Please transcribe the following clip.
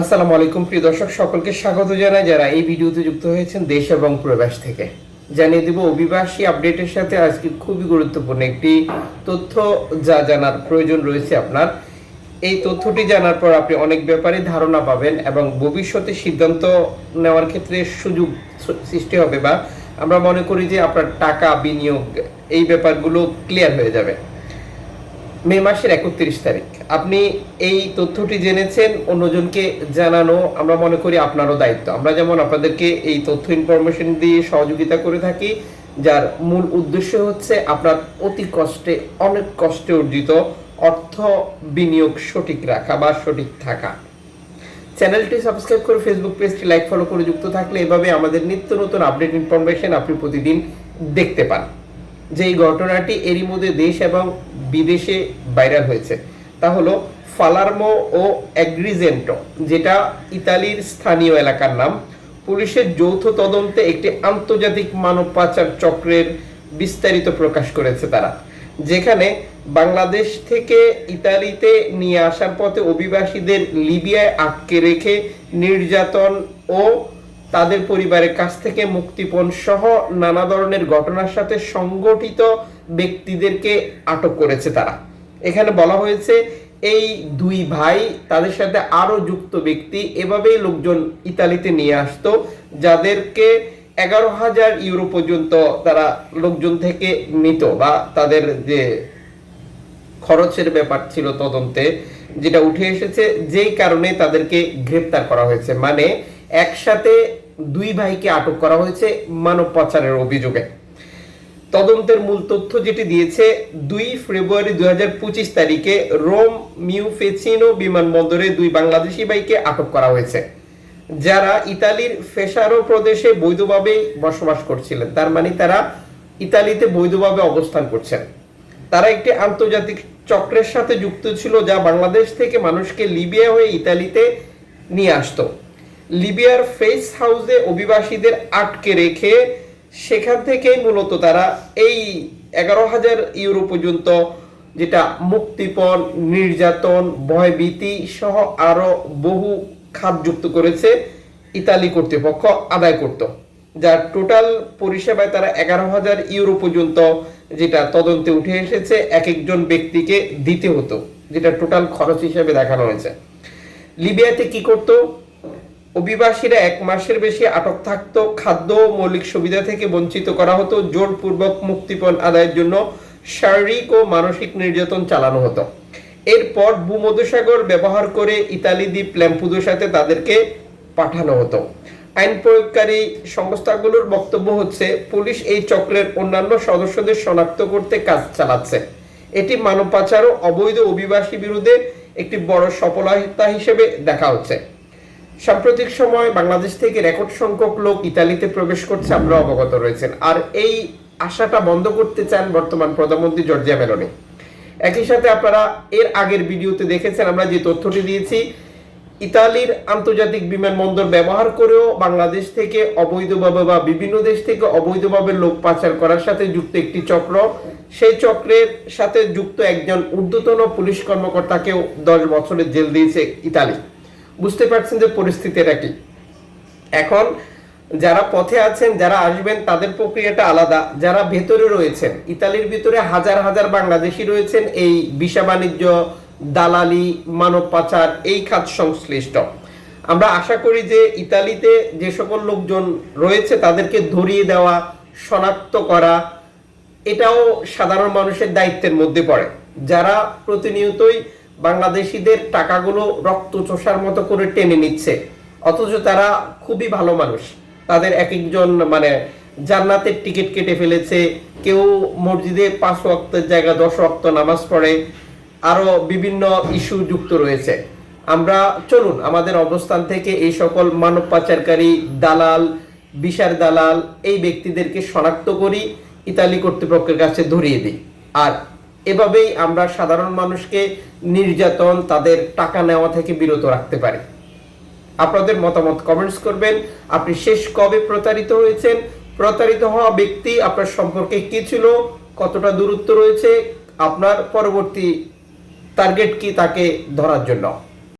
আসসালামু আলাইকুম, প্রিয় দর্শক, সকলকে স্বাগত জানাই যারা এই ভিডিওতে যুক্ত হয়েছেন দেশ এবং প্রবাস থেকে। জানিয়ে দেব, অভিবাসী আপডেটের সাথে আজকে খুবই গুরুত্বপূর্ণ একটি তথ্য যা জানার প্রয়োজন রয়েছে আপনার। এই তথ্যটি জানার পর আপনি অনেক ব্যাপারে ধারণা পাবেন এবং ভবিষ্যতে সিদ্ধান্ত নেওয়ার ক্ষেত্রে সুযোগ সৃষ্টি হবে বা আমরা মনে করি যে আপনার টাকা বিনিয়োগ এই ব্যাপারগুলো ক্লিয়ার হয়ে যাবে। মে মাসের একত্রিশ তারিখ। আপনি এই তথ্যটি জেনেছেন, অন্যজনকে জানানো আমরা মনে করি আপনারও দায়িত্ব। আমরা যেমন আপনাদেরকে এই তথ্য ইনফরমেশন দিয়ে সহযোগিতা করে থাকি, যার মূল উদ্দেশ্য হচ্ছে আপনার অতি কষ্টে, অনেক কষ্টে অর্জিত অর্থ বিনিয়োগ সঠিক রাখা বা সঠিক থাকা। চ্যানেলটি সাবস্ক্রাইব করে ফেসবুক পেজটি লাইক ফলো করে যুক্ত থাকলে এভাবে আমাদের নিত্য নতুন আপডেট ইনফরমেশন আপনি প্রতিদিন দেখতে পান। যে এই ঘটনাটি এরই মধ্যে দেশ এবং বিদেশে ভাইরাল হয়েছে। তা হলো ফালার্মো ও অ্যাগ্রিজেন্টো, যেটা ইতালির স্থানীয় এলাকার নাম। পুলিশের যৌথ তদন্তে একটি আন্তর্জাতিক মানব পাচার চক্রের বিস্তারিত প্রকাশ করেছে তারা, যেখানে বাংলাদেশ থেকে ইতালিতে নিয়ে আসার পথে অভিবাসীদের লিবিয়ায় আটকে রেখে নির্যাতন ও তাদের পরিবারের কাছ থেকে মুক্তিপণ সহ নানা ধরনের ঘটনার সাথে সংগঠিত ব্যক্তিদেরকে আটক করেছে তারা। এখানে বলা হয়েছে, এই দুই ভাই তাদের সাথে আরও যুক্ত ব্যক্তি, এভাবেই লোকজন ইতালিতে নিয়ে আসতো, যাদেরকে এগারো হাজার ইউরো পর্যন্ত তারা লোকজন থেকে নিত বা তাদের যে খরচের ব্যাপার ছিল তদন্তে, যেটা উঠে এসেছে, যেই কারণে তাদেরকে গ্রেপ্তার করা হয়েছে। মানে একসাথে দুই ভাইকে আটক করা হয়েছে মানব পাচারের অভিযোগে। তদন্তের মূল তথ্য যেটি দিয়েছে, দুই ফেব্রুয়ারি দু হাজার পঁচিশ তারিখে রোম, মিউফেচিনো বিমানবন্দরে দুই বাংলাদেশি ভাইকে আটক করা হয়েছে, যারা ইতালির ফেসারো প্রদেশে বৈধভাবে বসবাস করছিলেন। তার মানে তারা ইতালিতে বৈধভাবে অবস্থান করছেন। তারা একটি আন্তর্জাতিক চক্রের সাথে যুক্ত ছিল, যা বাংলাদেশ থেকে মানুষকে লিবিয়া হয়ে ইতালিতে নিয়ে আসতো। লিবিয়ার ফেস হাউসে অভিবাসীদের আটকে রেখে সেখান থেকেই মূলত তারা এই এগারো হাজার ইউরো পর্যন্ত যেটা মুক্তিপণ, নির্যাতন, ভয়ভীতি সহ আরও বহু খাত যুক্ত করেছে ইতালি কর্তৃপক্ষ আদায় করত। যার টোটাল পরিষেবায় তারা এগারো হাজার ইউরো পর্যন্ত যেটা তদন্তে উঠে এসেছে, এক একজন ব্যক্তিকে দিতে হতো, যেটা টোটাল খরচ হিসেবে দেখানো হয়েছে। লিবিয়াতে কি করতো? অভিবাসীরা এক মাসের বেশি আটক থাকত, খাদ্য ও মৌলিক সুবিধা থেকে বঞ্চিত করা হতো, জোরপূর্বক মুক্তিপণ আদায়ের জন্য শারীরিক ও মানসিক নির্যাতন চালানো হতো। এরপর ভূমধ্যসাগর ব্যবহার করে ইতালি দ্বীপ ল্যাম্পুদোর সাথে তাদেরকে পাঠানো হতো। আইন প্রয়োগকারী সংস্থাগুলোর বক্তব্য হচ্ছে, পুলিশ এই চক্রের অন্যান্য সদস্যদের শনাক্ত করতে কাজ চালাচ্ছে। এটি মানব পাচার ও অবৈধ অভিবাসী বিরুদ্ধে একটি বড় সফলতা হিসেবে দেখা হচ্ছে। সাম্প্রতিক সময় বাংলাদেশ থেকে রেকর্ড সংখ্যক লোক ইতালিতে প্রবেশ করছে আমরা অবগত রয়েছেন। আর এই আশাটা বন্ধ করতে চান বর্তমান প্রধানমন্ত্রী জর্জিয়া মেলোনি। একই সাথে আপনারা এর আগের ভিডিওতে দেখেছেন, আমরা যে তথ্যটি দিয়েছি, ইতালির আন্তর্জাতিক বিমানবন্দর ব্যবহার করেও বাংলাদেশ থেকে অবৈধভাবে বা বিভিন্ন দেশ থেকে অবৈধভাবে লোক পাচার করার সাথে যুক্ত একটি চক্র। সেই চক্রের সাথে যুক্ত একজন ঊর্ধ্বতন পুলিশ কর্মকর্তাকেও দশ বছরের জেল দিয়েছে ইতালি। বুঝতে পারছেন যে পরিস্থিতিটা কি? এখন যারা পথে আছেন, যারা আসবেন, তাদের প্রক্রিয়াটা আলাদা। যারা ভেতরে রয়েছেন, ইতালির ভিতরে হাজার হাজার বাংলাদেশি রয়েছেন, এই বিষা বাণিজ্য, দালালি, মানব পাচার, এই খাত সংশ্লিষ্ট। আমরা আশা করি যে ইতালিতে যে সকল লোকজন রয়েছে, তাদেরকে ধরিয়ে দেওয়া, শনাক্ত করা, এটাও সাধারণ মানুষের দায়িত্বের মধ্যে পড়ে। যারা প্রতিনিয়তই বাংলাদেশিদের টাকাগুলো রক্ত চোষার মতো করে টেনে নিচ্ছে। অথচ তারা খুবই ভালো মানুষ। তাদের এক একজন মানে জান্নাতের টিকিট কেটে ফেলেছে। কেউ মসজিদে পাঁচ ওয়াক্তের জায়গা দশ ওয়াক্ত নামাজ পড়ে। আরও বিভিন্ন ইস্যু যুক্ত রয়েছে। আমরা চলুন, আমাদের অবস্থান থেকে এই সকল মানব পাচারকারী দালাল বিশার দালাল এই ব্যক্তিদেরকে শনাক্ত করি, ইতালি কর্তৃপক্ষের কাছে ধরিয়ে দিই। আর এভাবেই আমরা সাধারণ মানুষকে নির্যাতন, তাদের টাকা নেওয়া থেকে বিরত রাখতে পারি। আপনাদের মতামত কমেন্টস করবেন। আপনি শেষ কবে প্রতারিত হয়েছেন? প্রতারিত হওয়া ব্যক্তি আপনার সম্পর্কে কি ছিল? কতটা দূরত্ব রয়েছে? আপনার পরবর্তী টার্গেট কি তাকে ধরার জন্য?